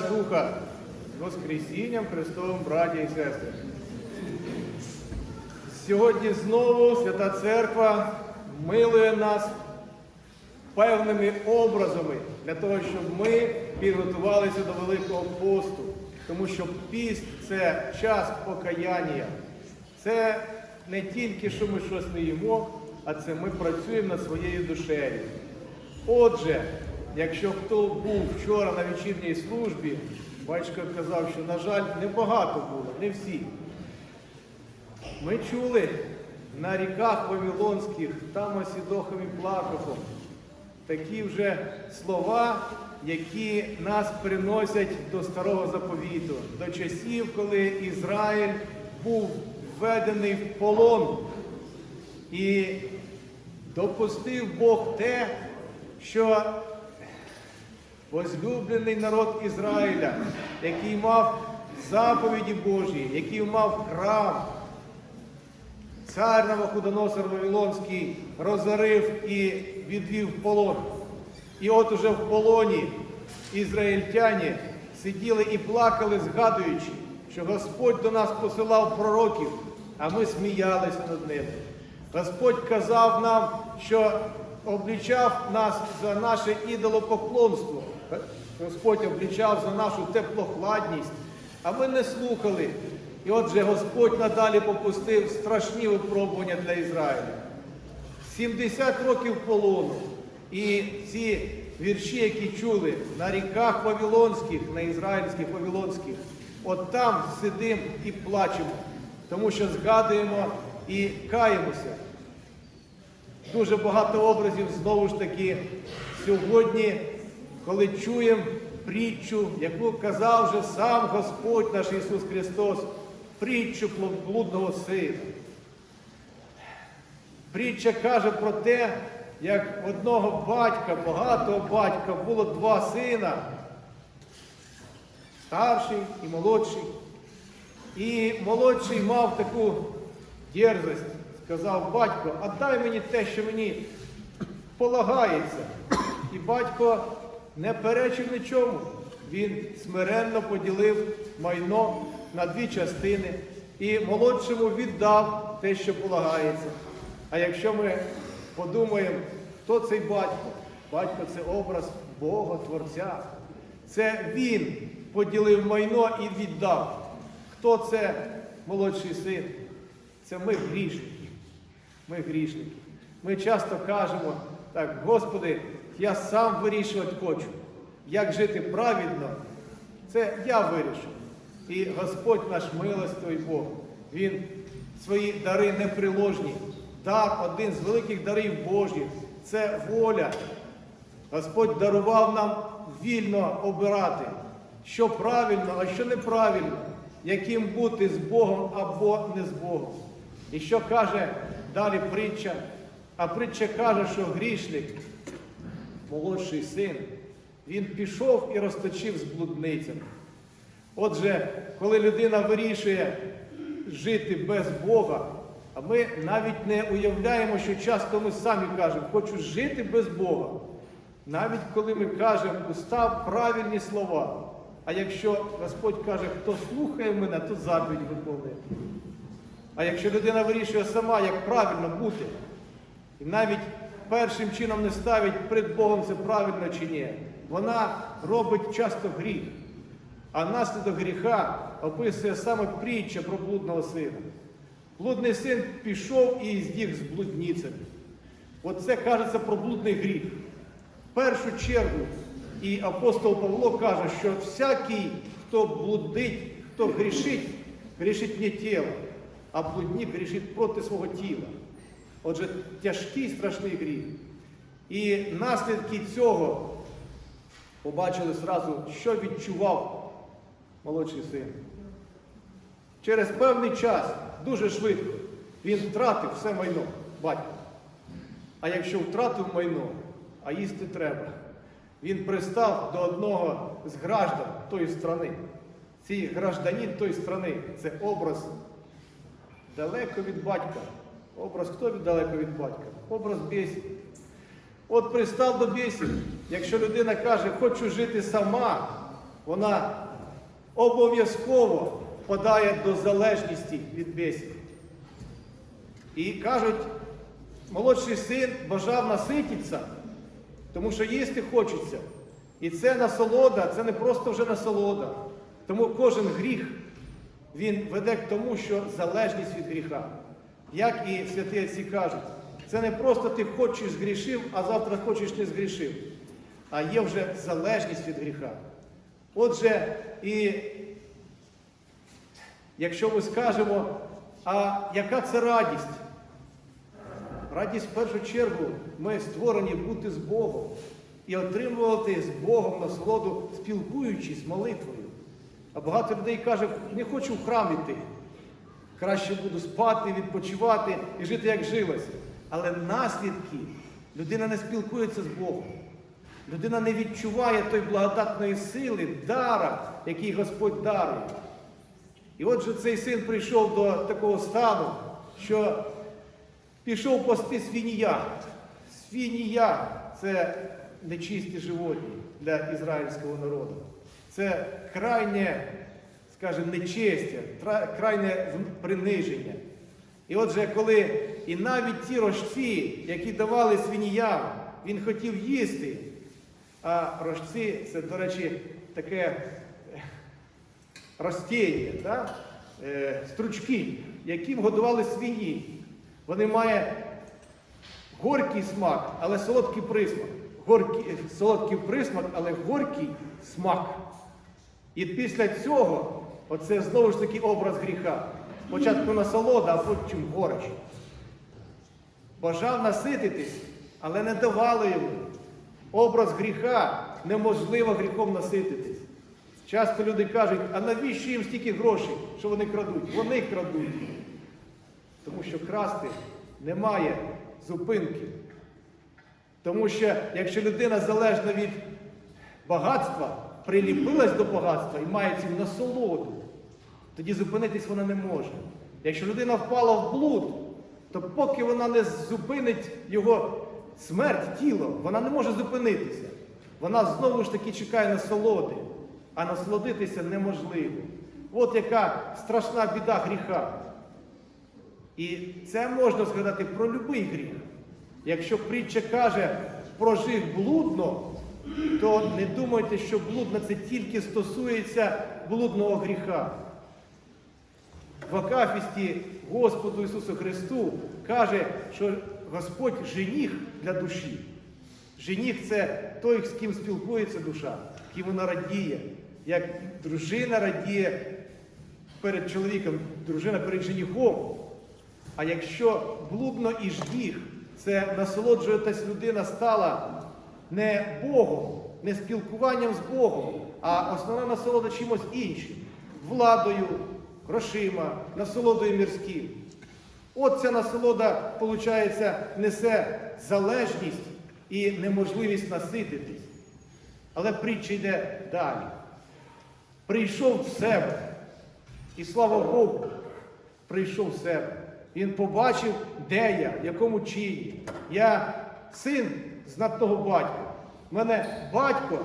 Духа Воскресінням Христовим, браті і сестри. Сьогодні знову Свята Церква милує нас певними образами для того, щоб ми підготувалися до Великого посту. Тому що піст це час покаяння. Це не тільки, що ми щось не їмо, а це ми працюємо над своєю душею. Отже, якщо хто був вчора на вечірній службі, батько казав, що, на жаль, небагато було, не всі. Ми чули на ріках Вавилонських, там Осідохом і Плакохом, такі вже слова, які нас приносять до старого заповіту, до часів, коли Ізраїль був введений в полон. І допустив Бог те, що возлюблений народ Ізраїля, який мав заповіді Божі, який мав храм, цар Навуходоносор Вавилонський розорив і відвів полон. І от уже в полоні ізраїльтяні сиділи і плакали, згадуючи, що Господь до нас посилав пророків, а ми сміялися над ними. Господь казав нам, що облічав нас за наше ідолопоклонство. Господь облічав за нашу теплохладність, а ми не слухали. І отже, Господь надалі попустив страшні випробування для Ізраїля. 70 років полону. І ці вірші, які чули на ріках Вавилонських, на ізраїльських Вавилонських, от там сидимо і плачемо, тому що згадуємо і каємося. Дуже багато образів знову ж таки сьогодні, коли чуємо притчу, яку казав вже сам Господь наш Ісус Христос, притчу блудного сина. Притча каже про те, як одного батька, багатого батька, було два сина, старший і молодший. І молодший мав таку дерзость, сказав батько, а дай мені те, що мені полагається. І батько не перечив нічому. Він смиренно поділив майно на дві частини і молодшому віддав те, що полагається. А якщо ми подумаємо, хто цей батько? Батько це образ Бога Творця. Це він поділив майно і віддав. Хто це молодший син? Це ми грішники. Ми грішники. Ми часто кажемо, так, Господи, я сам вирішувати хочу, як жити праведно, це я вирішу. І Господь наш милостивий Бог, Він свої дари неприложні. Дар, один з великих дарів Божих це воля. Господь дарував нам вільно обирати, що правильно, а що неправильно, яким бути з Богом або не з Богом. І що каже далі притча? А притча каже, що грішник, молодший син, він пішов і розточив з блудницями. Отже, коли людина вирішує жити без Бога, а ми навіть не уявляємо, що часто ми самі кажемо, хочу жити без Бога. Навіть коли ми кажемо уста правильні слова. А якщо Господь каже, хто слухає мене, то заповідь виконує. А якщо людина вирішує сама, як правильно бути, і навіть першим чином не ставить перед Богом це правильно чи ні, вона робить часто гріх. А наслідок гріха описує саме притча про блудного сина. Блудний син пішов і здіг з блудницями. Оце кажеться про блудний гріх. В першу чергу і апостол Павло каже, що всякий, хто блудить, хто грішить, грішить не тіло, а блудник грішить проти свого тіла. Отже, тяжкий страшний гріх. І наслідки цього побачили зразу, що відчував молодший син. Через певний час, дуже швидко, він втратив все майно батька. А якщо втратив майно, а їсти треба, він пристав до одного з граждан тої страни. Цей гражданин тої страни це образ далеко від батька. Образ хто далеко від батька? Образ бісів. От пристав до бісів. Якщо людина каже, хочу жити сама, вона обов'язково впадає до залежності від бесід. І кажуть, молодший син бажав насититися, тому що їсти хочеться. І це насолода, це не просто вже насолода. Тому кожен гріх, він веде к тому, що залежність від гріха. Як і святі отці кажуть, це не просто ти хочеш згрішив, а завтра хочеш не згрішив. А є вже залежність від гріха. Отже, і якщо ми скажемо, а яка це радість? Радість в першу чергу ми створені бути з Богом і отримувати з Богом насолоду, спілкуючись молитвою. А багато людей каже, не хочу в храм іти. Краще буду спати, відпочивати і жити, як жилося. Але наслідки людина не спілкується з Богом. Людина не відчуває той благодатної сили, дара, який Господь дарує. І отже, цей син прийшов до такого стану, що пішов пасти свинія. Свинія це нечисті животні для ізраїльського народу. Це крайнє, скажімо, нечестя, крайнє приниження. І отже, коли і навіть ті рожці, які давали свиніям, він хотів їсти, а рожці це, до речі, таке ростіння, да? е, стручки, яким годували свині. Вони мають горький смак, але солодкий присмак. Горький, е, солодкий присмак, але горький смак. І після цього, оце знову ж таки образ гріха. Спочатку насолода, а потім горечь. Бажав насититись, але не давали йому. Образ гріха неможливо гріхом насититись. Часто люди кажуть, а навіщо їм стільки грошей, що вони крадуть? Вони крадуть. Тому що красти немає зупинки. Тому що якщо людина залежна від багатства, приліпилась до багатства і має цим насолоду, тоді зупинитись вона не може. Якщо людина впала в блуд, то поки вона не зупинить його смерть, тіло, вона не може зупинитися. Вона знову ж таки чекає насолоди, а насолодитися неможливо. От яка страшна біда гріха. І це можна згадати про будь-який гріх. Якщо притча каже прожив блудно, то не думайте, що блудно це тільки стосується блудного гріха. В Акафісті Господу Ісусу Христу каже, що Господь жених для душі. Жених це той, з ким спілкується душа, ким вона радіє, як дружина радіє перед чоловіком, дружина перед женихом. А якщо блудно і ждіх, це насолоджуватись людина стала не Богом, не спілкуванням з Богом, а основна насолода чимось іншим владою, грошима, насолодою мірським. От ця насолода, виходить, несе залежність і неможливість насититись. Але притча йде далі. Прийшов в себе. І слава Богу, прийшов в себе. Він побачив, де я, в якому чині. Я син знатного батька. У мене батько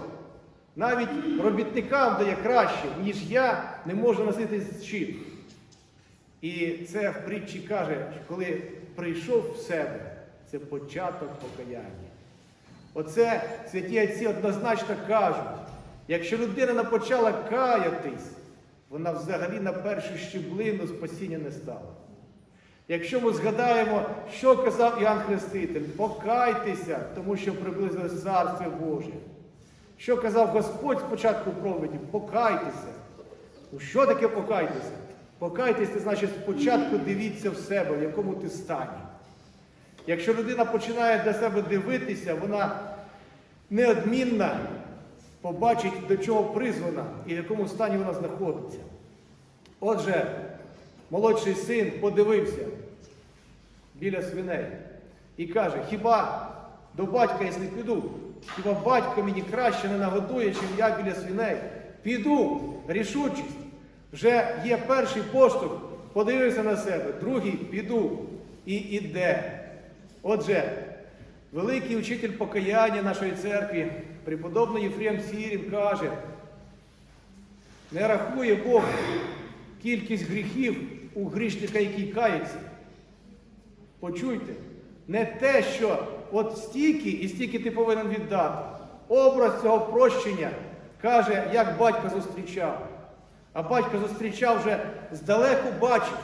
навіть робітникам дає краще, ніж я не можу носити з чим. І це в притчі каже, коли прийшов в себе, це початок покаяння. Оце святі отці однозначно кажуть, якщо людина не почала каятись, вона взагалі на першу щеблину спасіння не стала. Якщо ми згадаємо, що казав Іоанн Хреститель, покайтеся, тому що приблизилось Царство Боже. Що казав Господь спочатку проповіді, покайтеся. Що таке покайтеся? Покайтеся, це значить спочатку дивіться в себе, в якому ти стані. Якщо людина починає для себе дивитися, вона неодмінно побачить, до чого призвана і в якому стані вона знаходиться. Отже, молодший син подивився біля свиней і каже, хіба до батька, якщо піду, хіба батько мені краще не нагодує, чим я біля свиней? Піду, рішучість. Вже є перший поштовх, подивився на себе, другий піду і іде. Отже, великий учитель покаяння нашої церкви, преподобний Єфрем Сірін, каже, Не рахує Бог кількість гріхів у грішника, який кається. Почуйте, не те, що от стільки і стільки ти повинен віддати. Образ цього прощення каже, як батько зустрічав. А батько зустрічав вже здалеку бачив.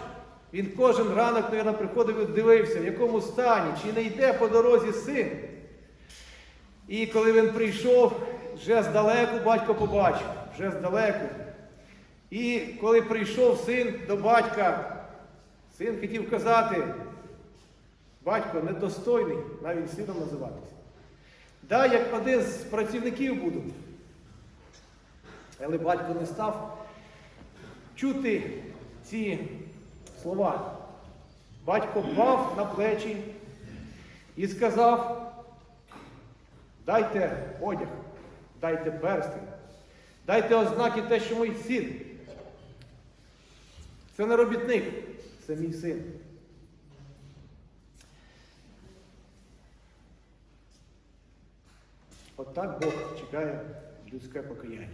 Він кожен ранок, мабуть, приходив і дивився, в якому стані, чи не йде по дорозі син. І коли він прийшов, вже здалеку батько побачив, вже здалеку. І коли прийшов син до батька, син хотів казати, батько недостойний навіть сином називатися. Да, як один з працівників буду. Але батько не став чути ці слова. Батько впав на плечі і сказав, дайте одяг, дайте перстень, дайте ознаки те, що мій син. Це не робітник, це мій син. Отак Бог чекає людське покаяння.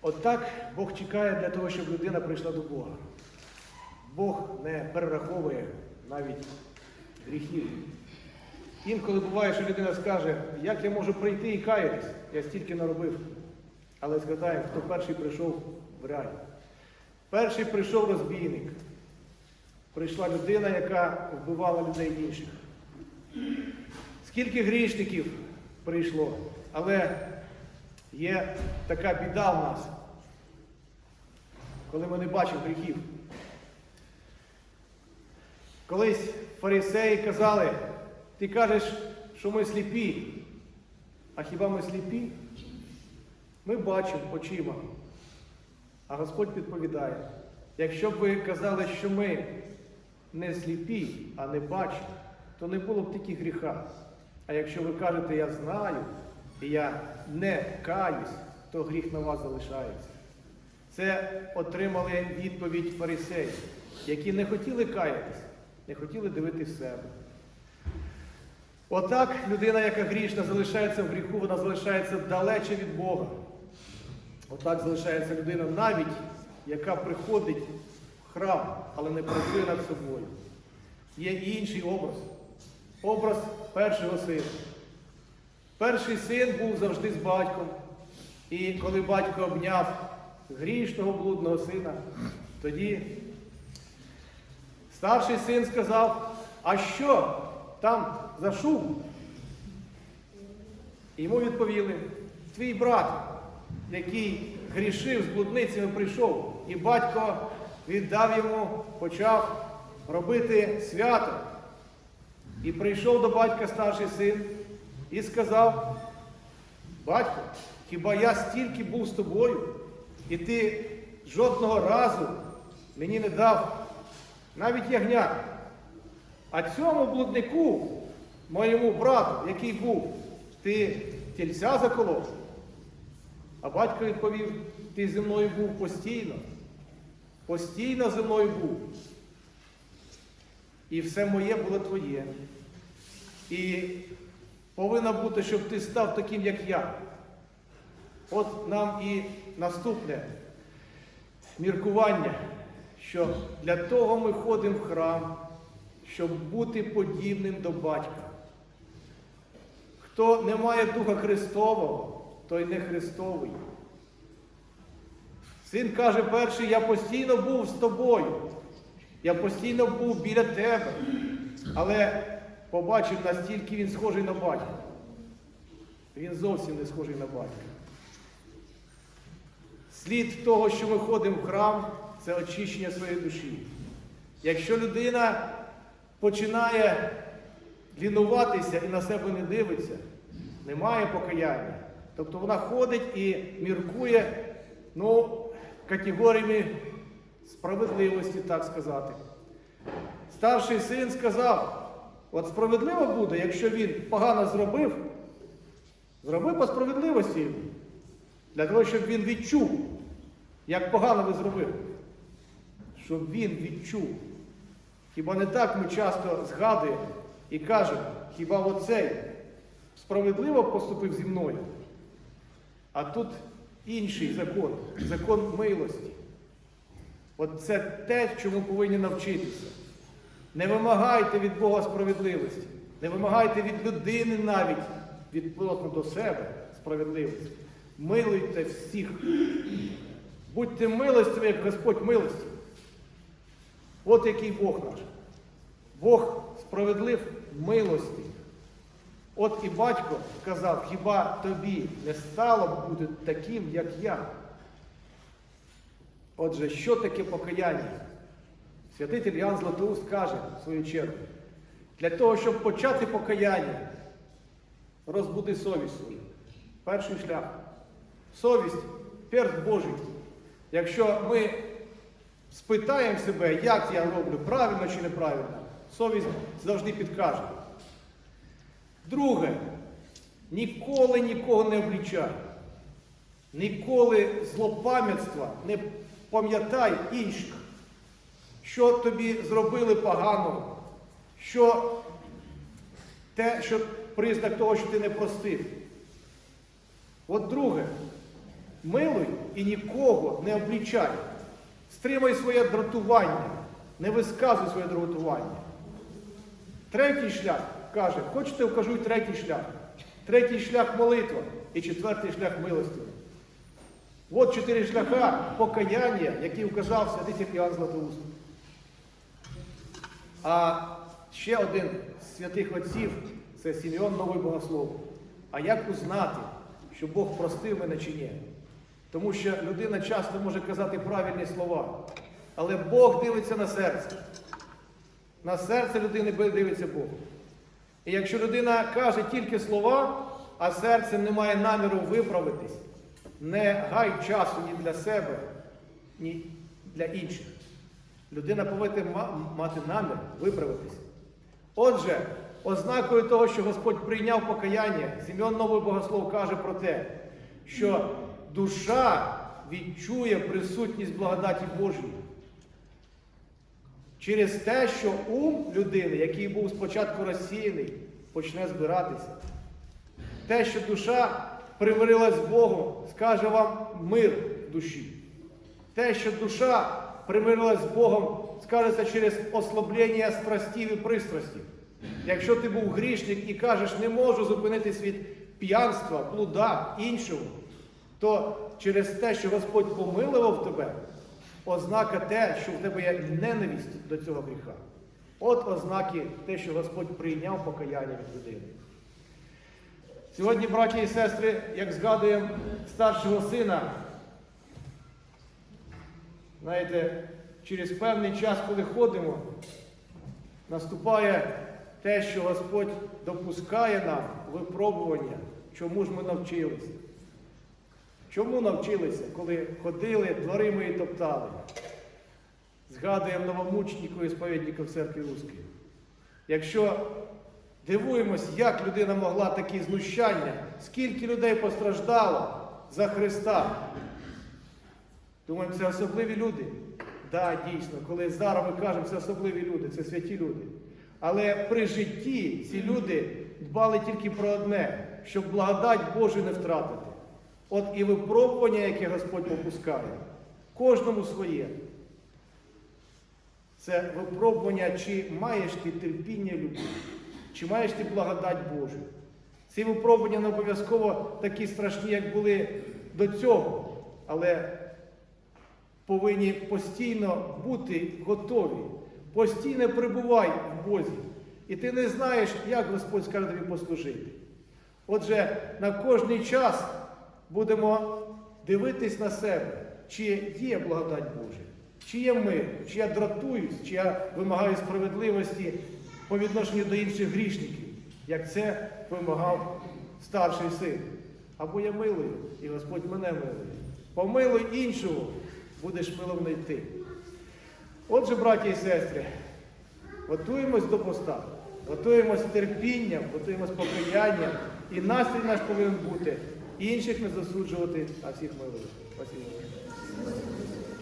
Отак Бог чекає для того, щоб людина прийшла до Бога. Бог не перераховує навіть гріхів. Інколи буває, що людина скаже, як я можу прийти і каятись, я стільки наробив. Але згадаємо, хто перший прийшов в рай. Перший прийшов розбійник. Прийшла людина, яка вбивала людей інших. Скільки грішників прийшло, але є така біда в нас, коли ми не бачимо гріхів. Колись фарисеї казали, ти кажеш, що ми сліпі. А хіба ми сліпі? Ми бачимо очима. А Господь відповідає, якщо б ви казали, що ми не сліпі, а не бачимо, то не було б тільки гріха. А якщо ви кажете, я знаю, і я не каюсь, то гріх на вас залишається. Це отримали відповідь фарисеїв, які не хотіли каятись, не хотіли дивитись себе. Отак людина, яка грішна, залишається в гріху, вона залишається далече від Бога. Отак залишається людина навіть, яка приходить в храм, але не працює над собою. Є інший образ. Образ першого сина. Перший син був завжди з батьком. І коли батько обняв грішного блудного сина, тоді старший син сказав, а що там за шум? І йому відповіли, твій брат, який грішив з блудницями, прийшов, і батько віддав йому, почав робити свято. І прийшов до батька старший син і сказав, батько, хіба я стільки був з тобою, і ти жодного разу мені не дав навіть ягняк. А цьому блуднику, моєму брату, який був, ти тільця заколов. А батько відповів, ти зі мною був постійно. Постійно зі мною був. І все моє було твоє. І повинно бути, щоб ти став таким, як я. От нам і наступне міркування, що для того ми ходимо в храм, щоб бути подібним до батька. Хто не має Духа Христового, той не Христовий. Син каже перший, я постійно був з тобою. Я постійно був біля тебе, але побачив, настільки він схожий на батька. Він зовсім не схожий на батька. Слід того, що ми ходимо в храм, це очищення своєї душі. Якщо людина починає лінуватися і на себе не дивиться, немає покаяння. Тобто вона ходить і міркує ну, категоріями справедливості, так сказати. Старший син сказав, от справедливо буде, якщо він погано зробив, зроби по справедливості. Для того, щоб він відчув, як погано ви зробили. Щоб він відчув. Хіба не так ми часто згадуємо і кажемо, хіба оцей справедливо поступив зі мною? А тут інший закон закон милості. От це те, чому повинні навчитися. Не вимагайте від Бога справедливості, не вимагайте від людини навіть відносно до себе справедливості. Милуйте всіх. Будьте милостиві, як Господь милості. От який Бог наш. Бог справедлив милості. От і батько сказав, хіба тобі не стало бути таким, як я? Отже, що таке покаяння? Святитель Іоанн Златоуст каже в свою чергу, для того, щоб почати покаяння, розбуди совість свою. Перший шлях. Совість перст Божий. Якщо ми спитаємо себе, як я роблю, правильно чи неправильно, совість завжди підкаже. Друге, ніколи нікого не облічай. Ніколи злопам'ятства не пам'ятай інших, що тобі зробили поганого, що те, що признак того, що ти не простив. От друге, милуй і нікого не облічай. Стримай своє дратування, не висказуй своє дратування. Третій шлях каже, хочете, вкажу третій шлях. Третій шлях молитва і четвертий шлях милості. От чотири шляха покаяння, які вказав святитель Іоанн Златоуст. А ще один з святих отців це Сімеон Новий Богослов. А як узнати, що Бог простив мене чи ні? Тому що людина часто може казати правильні слова, але Бог дивиться на серце. На серце людини дивиться Бог. І якщо людина каже тільки слова, а серце не має наміру виправитись, не гай часу ні для себе, ні для інших. Людина повинна мати намір виправитись. Отже, ознакою того, що Господь прийняв покаяння, Сім'ян Новий Богослов каже про те, що душа відчує присутність благодаті Божої. Через те, що ум людини, який був спочатку розсіяний, почне збиратися. Те, що душа примирилась з Богом, скаже вам мир душі. Те, що душа примирилась з Богом, скажеться через ослаблення страстів і пристрастів. Якщо ти був грішник і кажеш, не можу зупинитись від п'янства, блуда, іншого, то через те, що Господь помилував тебе, ознака те, що в тебе є ненависть до цього гріха. От ознаки те, що Господь прийняв покаяння від людини. Сьогодні, браті і сестри, як згадуємо старшого сина, знаєте, через певний час, коли ходимо, наступає те, що Господь допускає нам випробування, чому ж ми навчилися. Чому навчилися, коли ходили, двори мої топтали? Згадуємо новомучніку і сповідника в церкві Руської. Якщо дивуємось, як людина могла такі знущання, скільки людей постраждало за Христа. Думаємо, це особливі люди. Так, да, дійсно, коли зараз ми кажемо, це особливі люди, це святі люди. Але при житті ці люди дбали тільки про одне, щоб благодать Божу не втратити. От і випробування, яке Господь попускає, кожному своє. Це випробування, чи маєш ти терпіння любов, чи маєш ти благодать Божу. Ці випробування не обов'язково такі страшні, як були до цього, але повинні постійно бути готові, постійно перебувай в Бозі. І ти не знаєш, як Господь скаже тобі послужити. Отже, на кожний час будемо дивитись на себе, чи є благодать Божа, чи є мир, чи я дратуюсь, чи я вимагаю справедливості по відношенню до інших грішників, як це вимагав старший син. Або я милую, і Господь мене милує. Помилуй іншого, будеш миловний ти. Отже, браті і сестри, готуємось до поста, готуємось терпінням, готуємось покаянням, і настрій наш повинен бути інших не засуджувати, а всіх милувати.